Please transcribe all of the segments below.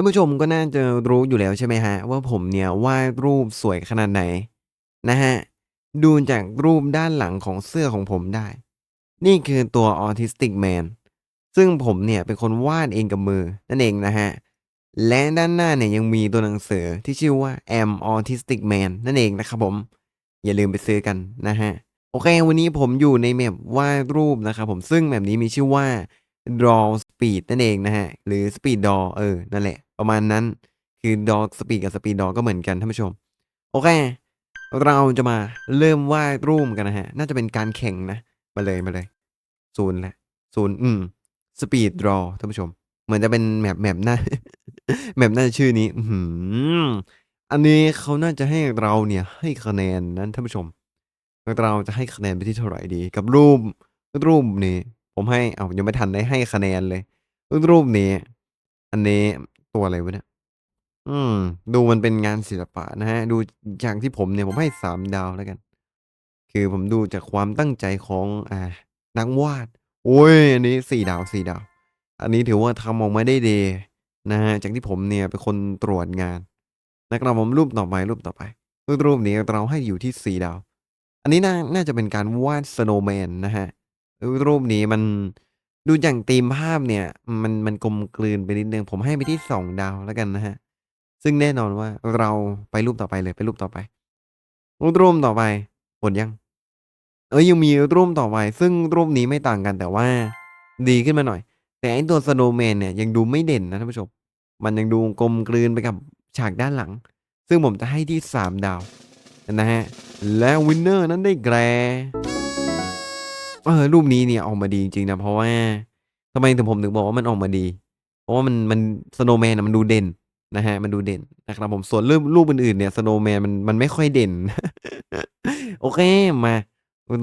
ท่านผู้ชมก็น่าจะรู้อยู่แล้วใช่ไหมครับว่าผมเนี่ยวาดรูปสวยขนาดไหน นะครับดูจากรูปด้านหลังของเสื้อของผมได้ นี่คือตัว Autistic Man ซึ่งผมเนี่ยเป็นคนวาดเองกับมือนั่นเองนะครับและด้านหน้าเนี่ยยังมีตัวหนังสือที่ชื่อว่า Am Autistic Man นั่นเองนะครับผม อย่าลืมไปซื้อกันนะฮะ โอเค วันนี้ผมอยู่ในแมปวาดรูปนะครับผมซึ่งแมปนี้มีชื่อว่า Draw Speed นั่นเองนะฮะ หรือ Speed Draw เออ นั่นแหละ ประมาณนั้น คือ Draw Speed กับ Speed Draw ก็เหมือนกันท่านผู้ชม โอเค เราจะมาเริ่มวาดรูปกันนะฮะ น่าจะเป็นการแข่งนะ มาเลยมาเลย ศูนย์แหละศูนย์อืม Speed Draw ท่านผู้ชม เหมือนจะเป็นแมปแมปหน้าแมปหน้าชื่อนี้ อือหืออันนี้เขาน่าจะให้เราเนี่ยให้คะแนนนั้นท่านผู้ชม เราจะให้คะแนนไปที่เท่าไหร่ดี กับรูปรูปนี้ ผมให้เอายังไม่ทันได้ให้คะแนนเลยรูปนี้ อันนี้ตัวอะไรวะเนี่ยอืม ดูมันเป็นงานศิลปะนะฮะ ดูจากที่ผมเนี่ยผมให้สามดาวแล้วกัน คือผมดูจากความตั้งใจของอ่านักวาด โอ้ย อันนี้สี่ดาวสี่ดาว อันนี้ถือว่าทำออกมาได้ดีนะฮะ จากที่ผมเนี่ยเป็นคนตรวจงานนะครับผมรูปต่อไปรูปต่อไป รูปนี้เราให้อยู่ที่สี่ดาว อันนี้น่าน่าจะเป็นการวาดสโนว์แมนนะฮะ รูปนี้มันดูจากธีมภาพเนี่ย มันมันกลมกลืนไปนิดนึง ผมให้ไปที่สองดาวแล้วกันนะฮะ ซึ่งแน่นอนว่าเราไปรูปต่อไปเลยไปรูปต่อไป รูปต่อไปหมดยัง เอ้ยยังมีรูปต่อไป ซึ่งรูปนี้ไม่ต่างกันแต่ว่า ดีขึ้นมาหน่อย แต่ไอตัวสโนว์แมนเนี่ยยังดูไม่เด่นนะท่านผู้ชม มันยังดูกลมกลืนไปกับฉากด้านหลัง ซึ่งผมจะให้ที่สามดาวนะฮะ และวินเนอร์นั้นได้แก่ เออ รูปนี้เนี่ยออกมาดีจริง ๆ นะ เพราะว่าทำไมถึงผมถึงบอกว่ามันออกมาดี เพราะว่ามันมันสโนว์แมนมันดูเด่นนะฮะ มันดูเด่นนะครับผมส่วนรูปรูปอื่นๆเนี่ยสโนว์แมนมันมันไม่ค่อยเด่น โอเคมา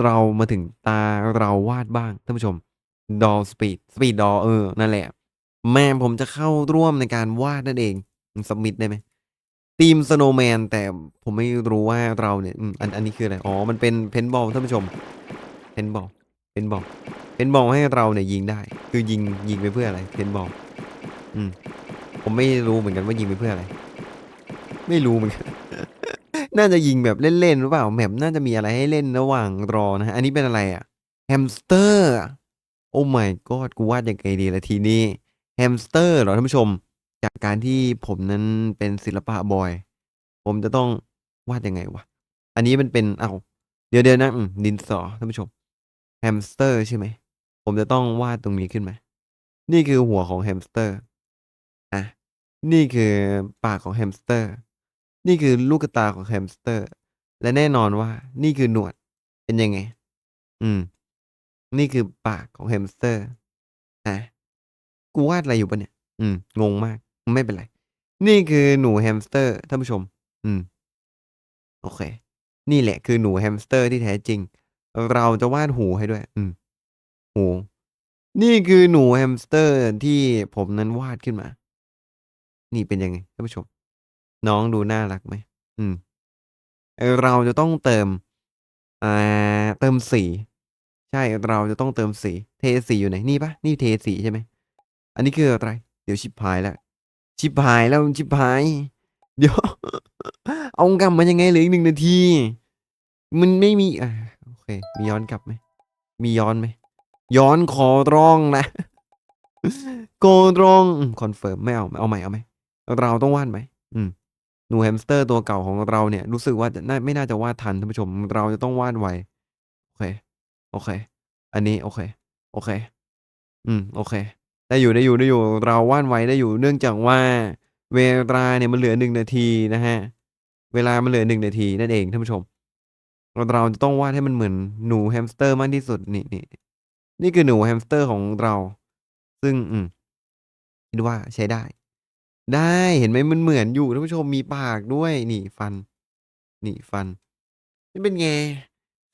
เรามาถึงตาเราวาดบ้างท่านผู้ชมดอสปีดสปีดดอเออ นั่นแหละ แม่ผมจะเข้าร่วมในการวาดนั่นเองสมิธได้ไหมทีมสโนว์แมนแต่ผมไม่รู้ว่าเราเนี่ยอันอันนี้คืออะไร อ๋อ มันเป็นเพนบอลท่านผู้ชมเพนบอล เพนบอลเพนบอลให้เราเนี่ยยิงได้ คือยิงยิงไปเพื่ออะไรเพนบอลอืมผมไม่รู้เหมือนกันว่ายิงไปเพื่ออะไร ไม่รู้เหมือนกัน น่าจะยิงแบบเล่นๆหรือเปล่าแมปน่าจะมีอะไรให้เล่นระหว่างรอนะฮะอันนี้เป็นอะไรอะแฮมสเตอร์โอ้ my god กูวาดยังไงดีละทีนี้แฮมสเตอร์เหรอท่านผู้ชม จากการที่ผมนั้นเป็นศิลปะบอย ผมจะต้องวาดยังไงวะ อันนี้มันเป็นเอาเดี๋ยวเดี๋ยวนะดินสอท่านผู้ชม แฮมสเตอร์ใช่ไหม ผมจะต้องวาดตรงนี้ขึ้นมา นี่คือหัวของแฮมสเตอร์ อะ นี่คือปากของแฮมสเตอร์ นี่คือลูกตาของแฮมสเตอร์ และแน่นอนว่า นี่คือหนวด เป็นยังไง อืม นี่คือปากของแฮมสเตอร์ อะ กูวาดอะไรอยู่ปะเนี่ย อืม งงมาก ไม่เป็นไร นี่คือหนูแฮมสเตอร์ ท่านผู้ชม อืม โอเค นี่แหละคือหนูแฮมสเตอร์ที่แท้จริง เราจะวาดหูให้ด้วย อืมหูนี่คือหนูแฮมสเตอร์ที่ผมนั้นวาดขึ้นมา นี่เป็นยังไงท่านผู้ชม น้องดูน่ารักไหมอืม เราจะต้องเติมอ่าเติมสี ใช่เราจะต้องเติมสี เทสีอยู่ไหนนี่ปะนี่เทสีใช่ไหมอันนี้คืออะไร เดี๋ยวชิบหายแล้วชิบหายแล้วชิบหาย เดี๋ยว เอากลับมายังไงเหลืออีกหนึ่งนาที มันไม่มีอ่า เค มีย้อนกลับไหม มีย้อนไหม ย้อนขอร้องนะโกตรงคอนเฟิร์มไม่เอา เอาใหม่เอาไหม เราต้องวาดไหม อืม หนูแฮมสเตอร์ตัวเก่าของเราเนี่ย รู้สึกว่าจะไม่น่าจะวาดทันท่านผู้ชม เราจะต้องวาดไว โอเค โอเค อันนี้โอเค โอเค อืม โอเค ได้อยู่ได้อยู่ได้อยู่ เราวาดไวได้อยู่ เนื่องจากว่า เวลาเนี่ยมันเหลือหนึ่งนาทีนะฮะ เวลามันเหลือหนึ่งนาทีนั่นเองท่านผู้ชม เราจะต้องวาดให้มันเหมือนหนูแฮมสเตอร์มากที่สุดนี่นี่นี่คือหนูแฮมสเตอร์ของเรา ซึ่งอืมคิดว่าใช้ได้ ได้เห็นไหมมันเหมือนอยู่ท่านผู้ชมมีปากด้วย นี่ฟัน นี่ฟันนี่เป็นไง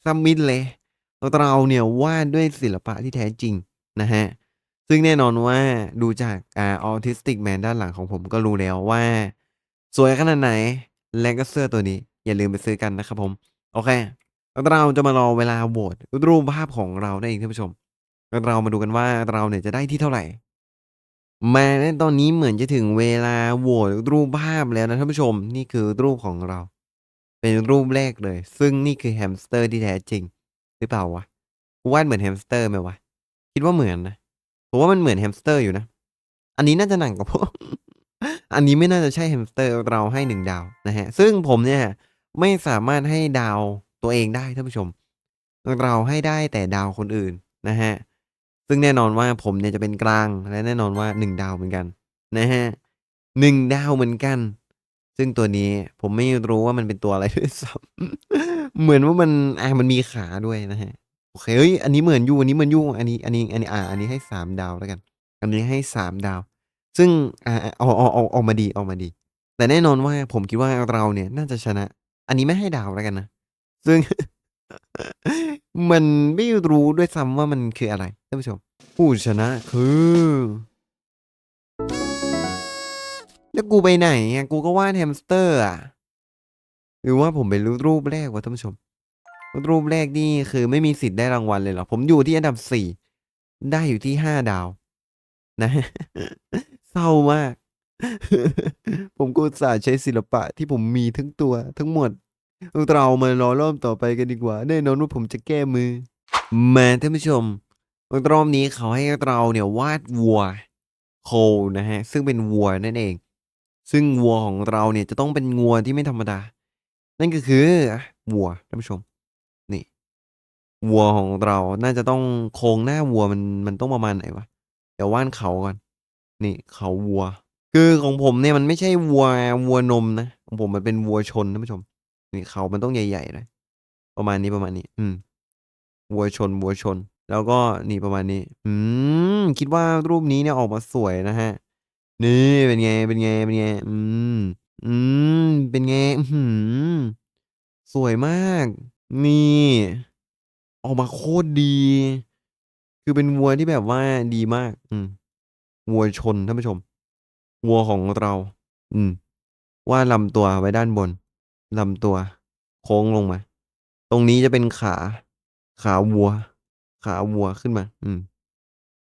ซัมมิตเลยเราเนี่ยวาดด้วยศิลปะที่แท้จริงนะฮะ ซึ่งแน่นอนว่าดูจากอ่าออทิสติกแมนด้านหลังของผมก็รู้แล้วว่า สวยขนาดไหน และก็เสื้อตัวนี้ อย่าลืมไปซื้อกันนะครับผม โอเค เราจะมารอเวลาโหวตรูปภาพของเราได้เองท่านผู้ชม เรามาดูกันว่าเราเนี่ยจะได้ที่เท่าไหร่ มาณตอนนี้เหมือนจะถึงเวลาโหวตรูปภาพแล้วนะท่านผู้ชม นี่คือรูปของเรา เป็นรูปแรกเลย ซึ่งนี่คือแฮมสเตอร์ที่แท้จริง หรือเปล่าวะวาดเหมือนแฮมสเตอร์ไหมวะ คิดว่าเหมือนนะ ผมว่ามันเหมือนแฮมสเตอร์อยู่นะ อันนี้น่าจะหนังกว่าพวก อันนี้ไม่น่าจะใช่แฮมสเตอร์เราให้หนึ่งดาวนะฮะ ซึ่งผมเนี่ย ไม่สามารถให้ดาวตัวเองได้ท่านผู้ชม เราให้ได้แต่ดาวคนอื่นนะฮะซึ่งแน่นอนว่าผมเนี่ยจะเป็นกลางและแน่นอนว่าหนึ่งดาวเหมือนกันนะฮะหนึ่งดาวเหมือนกัน ซึ่งตัวนี้ผมไม่รู้ว่ามันเป็นตัวอะไรด้วยซ้ำเหมือนว่ามันอะมันมีขาด้วยนะฮะโอเคเฮ้ยอันนี้เหมือนยูอันนี้เหมือนยูอันนี้อันนี้อันนี้อ่าอันนี้ให้สามดาวแล้วกัน อันนี้ให้สามดาว ซึ่งอ่าเอาเอาเอาออกมาดีออกมาดี แต่แน่นอนว่าผมคิดว่าเราเนี่ยน่าจะชนะ อันนี้ไม่ให้ดาวแล้วกันนะ ซึ่ง มันไม่รู้ด้วยซ้ำว่ามันคืออะไรท่านผู้ชม ผู้ชนะคือ แล้วกูไปไหนอะกูก็วาดแฮมสเตอร์อะ หรือว่าผมเป็นรูปแรกวะท่านผู้ชม รูปแรกนี่คือไม่มีสิทธิ์ได้รางวัลเลยเหรอ ผมอยู่ที่อันดับสี่ได้อยู่ที่ห้าดาว นะ เศร้ามาก ผมก็อุตสาห์ใช้ศิลปะที่ผมมีทั้งตัวทั้งหมด เรามารอรอบต่อไปกันดีกว่า แน่นอนว่าผมจะแก้มือแมาท่านผู้ชมรอบนี้เขาให้เราเนี่ยวาดวัวโคนะฮะ ซึ่งเป็นวัวนั่นเอง ซึ่งวัวของเราเนี่ยจะต้องเป็นงัวที่ไม่ธรรมดา นั่นก็คือวัวท่านผู้ชม นี่วัวของเราน่าจะต้องโครงหน้าวัวมันมันต้องประมาณไหนวะเดี๋ยวว่านเขาก่อน นี่เขาวัว คือของผมเนี่ยมันไม่ใช่วัววัวนมนะของผมมันเป็นวัวชนท่านผู้ชม นี่เขามันต้องใหญ่ๆเลยประมาณนี้ประมาณนี้ อืมวัวชนวัวชน แล้วก็นี่ประมาณนี้ อืมคิดว่ารูปนี้เนี่ยออกมาสวยนะฮะ นี่เป็นไงเป็นไงเป็นไง อืม อืม เป็นไงอื้อฮือสวยมาก นี่ ออกมาโคตรดี คือเป็นวัวที่แบบว่าดีมาก อืมวัวชนท่านผู้ชม วัวของเรา อืมวาดลำตัวไว้ด้านบนลำตัว โค้งลงมา ตรงนี้จะเป็นขา ขาวัว ขาวัวขึ้นมา อืม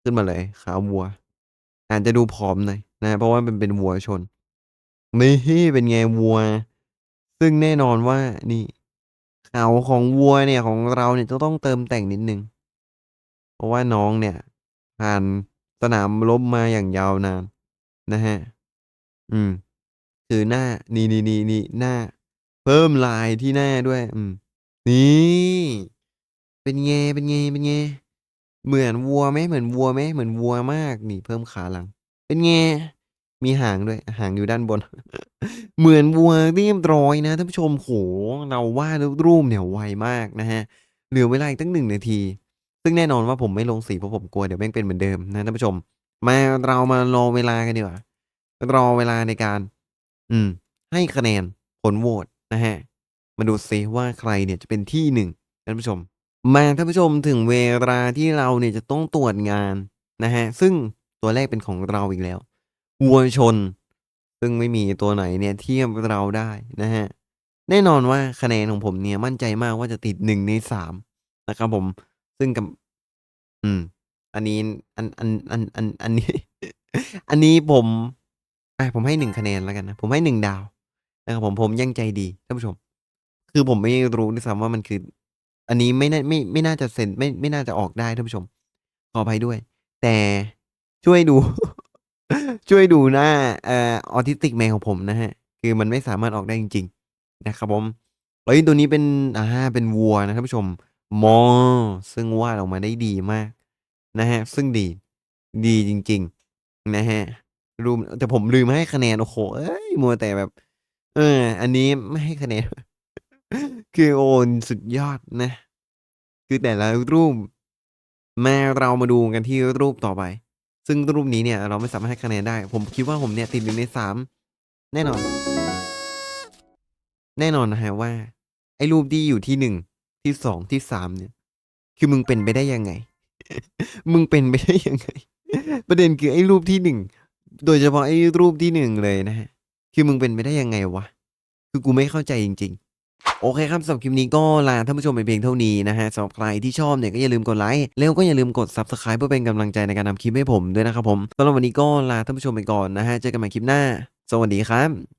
ขึ้นมาเลย ขาวัว อาจจะดูผอมหน่อยนะเพราะว่ามันเป็นวัวชนนี่เป็นไงวัว ซึ่งแน่นอนว่านี่เขาของวัวเนี่ยของเราเนี่ยจะต้องเติมแต่งนิดหนึ่งเพราะว่าน้องเนี่ยผ่านสนามรบมาอย่างยาวนาน นะฮะ อืม คือหน้า นี่นี่นี่นี่หน้า เพิ่มลายที่หน้าด้วย อืม นี่ เป็นไง เป็นไง เป็นไง เหมือนวัวไหมเหมือนวัวไหมเหมือนวัวมาก นี่ เพิ่มขาหลัง เป็นไง มีหางด้วย หางอยู่ด้านบน เหมือนวัวเรียบร้อยนะท่านผู้ชมโอ้โฮเราวาดรูปเนี่ยไวมากนะครับเหลือเวลาอีกตั้ง1นาที ซึ่งแน่นอนว่าผมไม่ลงสีเพราะผมกลัวเดี๋ยวแม่งเป็นเหมือนเดิมนะท่านผู้ชม มาเรามารอเวลากันดีกว่ารอเวลาในการ อืม ให้คะแนนผลโหวตนะครับมาดูซิว่าใครเนี่ยจะเป็นที่1ท่านผู้ชม มาท่านผู้ชมถึงเวลาที่เราเนี่ยจะต้องตรวจงานนะครับซึ่งตัวแรกเป็นของเราอีกแล้ววัวชน ซึ่งไม่มีตัวไหนเนี่ยเทียบเราได้นะครับแน่นอนว่าคะแนนของผมเนี่ยมั่นใจมากว่าจะติด1ใน3นะครับผม ซึ่งกับ อืม อันนี้อันอันอันอันอันนี้ อันนี้ผมอะผมให้1คะแนนแล้วกันนะ ผมให้1ดาวนะครับผมผมยังใจดีท่านผู้ชม คือผมไม่รู้ด้วยซ้ำว่ามันคือ อันนี้ไม่น่าไม่ไม่น่าจะเซ็นไม่ไม่น่าจะออกได้ท่านผู้ชม ขออภัยด้วย แต่ช่วยดู ช่วยดูหน้าเอ่อ Autistic Man ของผมนะครับคือมันไม่สามารถออกได้จริง ๆ นะครับผมเฮ้ยตัวนี้เป็นอ่าเป็นวัวนะท่านผู้ชมมอซึ่งวาดออกมาได้ดีมาก นะครับซึ่งดี ดีจริง ๆ นะครับรูปแต่ผมลืมให้คะแนน โอ้โฮเอ๊ยมัวแต่แบบ เออ อันนี้ไม่ให้คะแนน คือโอ้สุดยอดนะ คือแต่ละรูป มาเรามาดูกันที่รูปต่อไป ซึ่งรูปนี้เนี่ย เราไม่สามารถให้คะแนนได้ ผมคิดว่าผมเนี่ยติด1ใน3แน่นอน แน่นอนนะครับว่า ไอ้รูปที่อยู่ที่1ที่2ที่3เนี่ย คือมึงเป็นไปได้ยังไง มึงเป็นไปได้ยังไง ประเด็นคือไอ้รูปที่1โดยเฉพาะไอ้รูปที่1เลยนะครับคือมึงเป็นไปได้ยังไงวะ คือกูไม่เข้าใจจริง ๆ โอเคครับสำหรับคลิปนี้ก็ลาท่านผู้ชมไปเพียงเท่านี้นะฮะสำหรับใครที่ชอบเนี่ยก็อย่าลืมกดไลค์ แล้วก็อย่าลืมกด Subscribe เพื่อเป็นกำลังใจในการทำคลิปให้ผมด้วยนะครับผมสำหรับวันนี้ก็ลาท่านผู้ชมไปก่อนนะฮะ เจอกันใหม่คลิปหน้า สวัสดีครับ